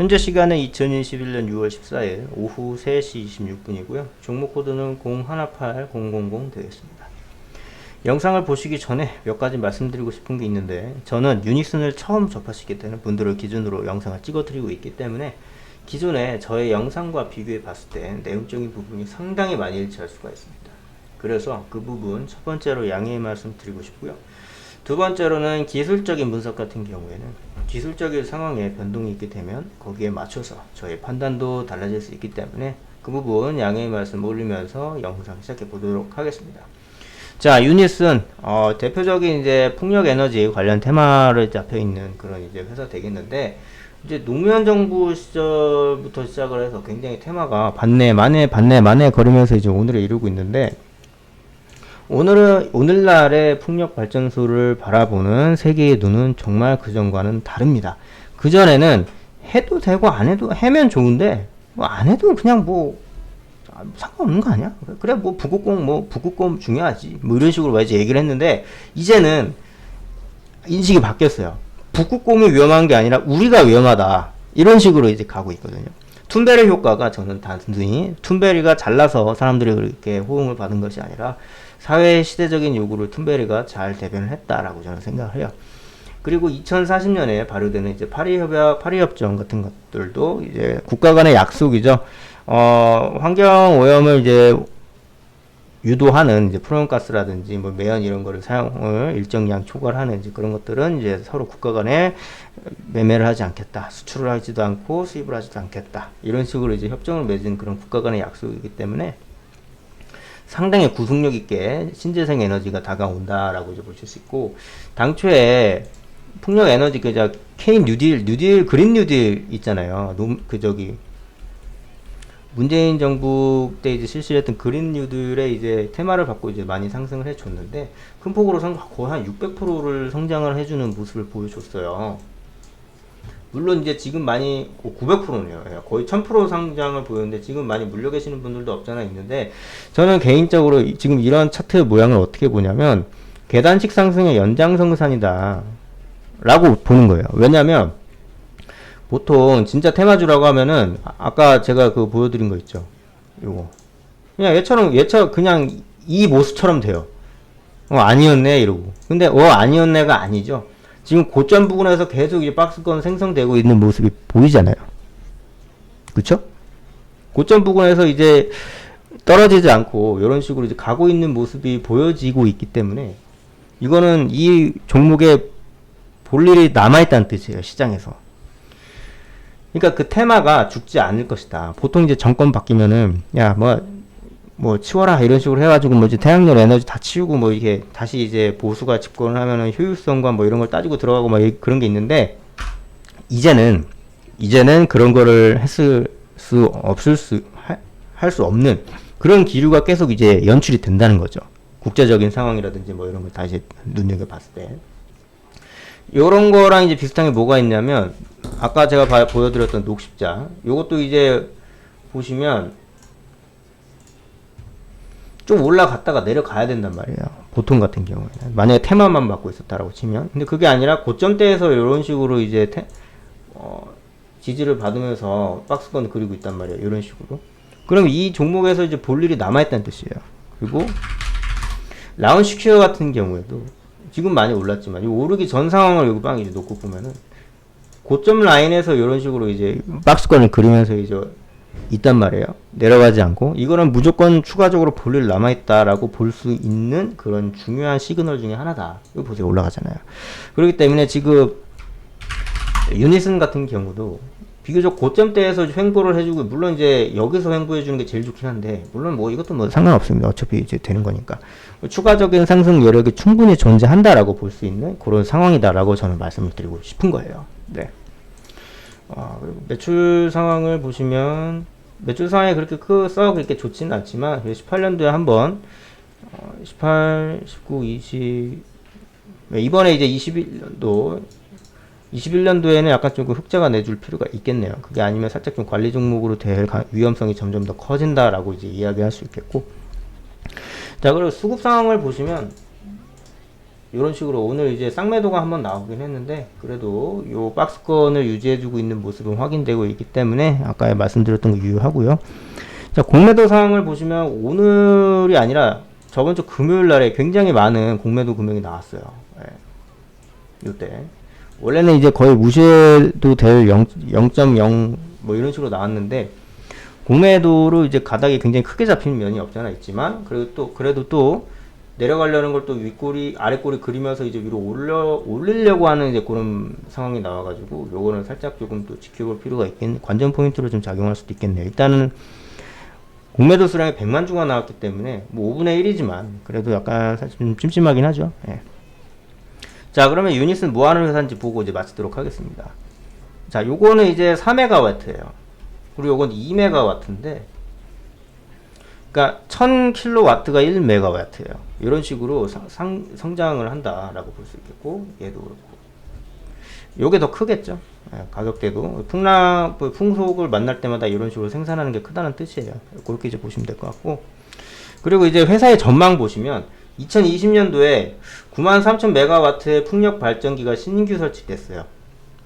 현재 시간은 2021년 6월 14일 오후 3시 26분이고요. 종목 코드는 018000 되겠습니다. 영상을 보시기 전에 몇 가지 말씀드리고 싶은 게 있는데 저는 유니슨을 처음 접하시게 되는 분들을 기준으로 영상을 찍어 드리고 있기 때문에 기존에 저의 영상과 비교해 봤을 때 내용적인 부분이 상당히 많이 일치할 수가 있습니다. 그래서 그 부분 첫 번째로 양해의 말씀 드리고 싶고요. 두 번째로는 기술적인 분석 같은 경우에는 기술적인 상황에 변동이 있게 되면 거기에 맞춰서 저의 판단도 달라질 수 있기 때문에 그 부분 양해의 말씀 올리면서 영상 시작해 보도록 하겠습니다. 자, 유닛은 어, 대표적인 이제 풍력 에너지 관련 테마를 잡혀 있는 그런 이제 회사 되겠는데 이제 노무현 정부 시절부터 시작을 해서 굉장히 테마가 반내 만에 반내 만에 거리면서 이제 오늘에 이르고 있는데 오늘은 오늘날의 풍력 발전소를 바라보는 세계의 눈은 정말 그 전과는 다릅니다. 그 전에는 해도 되고 안 해도 해면 좋은데 뭐 안 해도 그냥 뭐 아, 상관없는 거 아니야? 그래 뭐 북극곰 뭐 북극곰 중요하지 뭐 이런 식으로 이제 얘기를 했는데 이제는 인식이 바뀌었어요. 북극곰이 위험한 게 아니라 우리가 위험하다 이런 식으로 이제 가고 있거든요. 툰베리 효과가 저는 단순히 툰베리가 잘나서 사람들이 그렇게 호응을 받은 것이 아니라 사회 시대적인 요구를 툰베리가 잘 대변을 했다라고 저는 생각을 해요. 그리고 2040년에 발효되는 이제 파리 협약, 파리 협정 같은 것들도 이제 국가 간의 약속이죠. 어, 환경 오염을 이제 유도하는 이제 프로온가스라든지 뭐 매연 이런 거를 사용을 일정량 초과하는 이제 그런 것들은 이제 서로 국가 간에 매매를 하지 않겠다. 수출을 하지도 않고 수입을 하지도 않겠다. 이런 식으로 이제 협정을 맺은 그런 국가 간의 약속이기 때문에 상당히 구속력 있게 신재생 에너지가 다가온다라고 이제 보실 수 있고 당초에 풍력 에너지 그저 K 뉴딜 뉴딜 그린 뉴딜 있잖아요. 노, 그 저기 문재인 정부 때 이제 실시했던 그린 뉴딜의 이제 테마를 받고 이제 많이 상승을 해줬는데 큰 폭으로 성, 거의 한 600%를 성장을 해주는 모습을 보여줬어요. 물론 이제 지금 많이 900%네요. 예, 거의 1000% 상장을 보였는데 지금 많이 물려 계시는 분들도 없잖아 있는데 저는 개인적으로 이- 지금 이런 차트 모양을 어떻게 보냐면 계단식 상승의 연장성산이다 라고 보는 거예요. 왜냐면 보통 진짜 테마주라고 하면은 아- 아까 제가 그 보여드린 거 있죠. 요거 그냥 얘처럼 얘처럼 그냥 이 모습처럼 돼요. 어 아니었네 이러고 근데 어 아니었네가 아니죠. 지금 고점 부근에서 계속 이제 박스권 생성되고 있는 모습이 보이잖아요. 그쵸? 고점 부근에서 이제 떨어지지 않고 이런 식으로 이제 가고 있는 모습이 보여지고 있기 때문에 이거는 이 종목에 볼 일이 남아있다는 뜻이에요, 시장에서. 그러니까 그 테마가 죽지 않을 것이다. 보통 이제 정권 바뀌면은, 야, 뭐, 뭐 치워라 이런 식으로 해가지고 뭐 이제 태양열 에너지 다 치우고 뭐 이게 다시 이제 보수가 집권을 하면은 효율성과 뭐 이런 걸 따지고 들어가고 막 이- 그런 게 있는데 이제는 이제는 그런 거를 했을 수 없을 수 할 수 없는 그런 기류가 계속 이제 연출이 된다는 거죠. 국제적인 상황이라든지 뭐 이런 걸 다 이제 눈여겨 봤을 때 요런 거랑 이제 비슷한 게 뭐가 있냐면 아까 제가 봐- 보여드렸던 녹십자 요것도 이제 보시면 좀 올라갔다가 내려가야 된단 말이에요. 보통 같은 경우에는. 만약에 테마만 받고 있었다라고 치면. 근데 그게 아니라 고점대에서 이런 식으로 이제 테, 어, 지지를 받으면서 박스권 그리고 있단 말이에요. 이런 식으로. 그럼 이 종목에서 이제 볼 일이 남아있다는 뜻이에요. 그리고 라운시큐어 같은 경우에도 지금 많이 올랐지만 이 오르기 전 상황을 여기 빵 이제 놓고 보면은 고점 라인에서 이런 식으로 이제 박스권을 그리면서 이제 있단 말이에요. 내려가지 않고 이거는 무조건 추가적으로 볼일 남아 있다라고 볼 수 있는 그런 중요한 시그널 중에 하나다. 이거 보세요 올라가잖아요. 그렇기 때문에 지금 유니슨 같은 경우도 비교적 고점대에서 횡보를 해주고 물론 이제 여기서 횡보해 주는 게 제일 좋긴 한데 물론 뭐 이것도 뭐 상관없습니다. 어차피 이제 되는 거니까 추가적인 상승 여력이 충분히 존재한다라고 볼 수 있는 그런 상황이다라고 저는 말씀을 드리고 싶은 거예요. 네. 아, 그리고 매출 상황을 보시면 매출 상황이 그렇게 크써 그렇게 좋지는 않지만 18년도에 한번 어, 18, 19, 20 네, 이번에 이제 21년도 21년도에는 약간 조금 흑자가 내줄 필요가 있겠네요. 그게 아니면 살짝 좀 관리 종목으로 될 가- 위험성이 점점 더 커진다라고 이제 이야기할 수 있겠고. 자, 그리고 수급 상황을 보시면 이런 식으로 오늘 이제 쌍매도가 한번 나오긴 했는데 그래도 요 박스권을 유지해주고 있는 모습은 확인되고 있기 때문에 아까 말씀드렸던 거 유효하고요. 자, 공매도 상황을 보시면 오늘이 아니라 저번 주 금요일 날에 굉장히 많은 공매도 금액이 나왔어요. 예. 요때. 원래는 이제 거의 무시해도 될 0, 0.0 뭐 이런 식으로 나왔는데 공매도로 이제 가닥이 굉장히 크게 잡히는 면이 없잖아 있지만 그래도 또 그래도 또 내려가려는 걸 또 윗꼬리 아랫꼬리 그리면서 이제 위로 올려 올리려고 하는 이제 그런 상황이 나와가지고 요거는 살짝 조금 또 지켜볼 필요가 있겠네 관전 포인트로 좀 작용할 수도 있겠네요 일단은 공매도 수량이 100만 주가 나왔기 때문에 뭐 5분의 1이지만 그래도 약간 사실 좀 찜찜하긴 하죠 예. 자 그러면 유닛은 뭐 하는 회사인지 보고 이제 마치도록 하겠습니다 자 요거는 이제 4메가와트예요 그리고 요건 2메가와트인데 그러니까 1000kW가 1메가와트예요. 이런 식으로 상, 상, 성장을 한다라고 볼 수 있겠고 얘도 그렇고. 요게 더 크겠죠. 예, 가격대도 풍랑 뭐 풍속을 만날 때마다 이런 식으로 생산하는 게 크다는 뜻이에요. 그렇게 이제 보시면 될 것 같고. 그리고 이제 회사의 전망 보시면 2020년도에 93,000메가와트의 풍력 발전기가 신규 설치됐어요.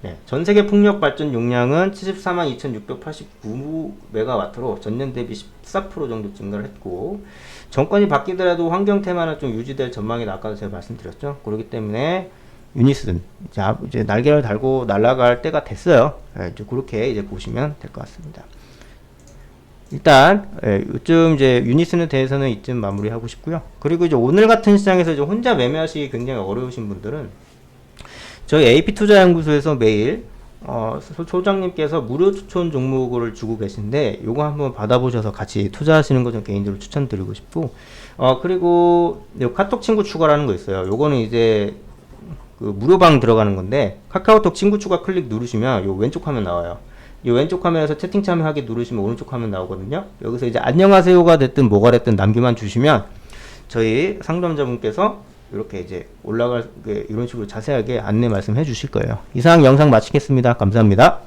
네, 전 세계 풍력 발전 용량은 74만 2,689메가와트로 전년 대비 14% 정도 증가를 했고 정권이 바뀌더라도 환경 테마는 좀 유지될 전망이다 아까도 제가 말씀드렸죠. 그렇기 때문에 유니슨 이제 날개를 달고 날아갈 때가 됐어요. 네, 이제 그렇게 이제 보시면 될 것 같습니다. 일단 예, 이쯤 이제 유니슨에 대해서는 이쯤 마무리하고 싶고요. 그리고 이제 오늘 같은 시장에서 이제 혼자 매매하시기 굉장히 어려우신 분들은 저희 AP 투자연구소에서 매일 어, 소- 소장님께서 무료 추천 종목을 주고 계신데 요거 한번 받아보셔서 같이 투자하시는 거 좀 개인적으로 추천드리고 싶고 어 그리고 요 카톡 친구 추가라는 거 있어요. 요거는 이제 그 무료방 들어가는 건데 카카오톡 친구 추가 클릭 누르시면 요 왼쪽 화면 나와요. 이 왼쪽 화면에서 채팅 참여하기 누르시면 오른쪽 화면 나오거든요. 여기서 이제 안녕하세요가 됐든 뭐가 됐든 남기만 주시면 저희 상담자분께서 이렇게 이제 올라갈 그 이런 식으로 자세하게 안내 말씀해 주실 거예요. 이상 영상 마치겠습니다. 감사합니다.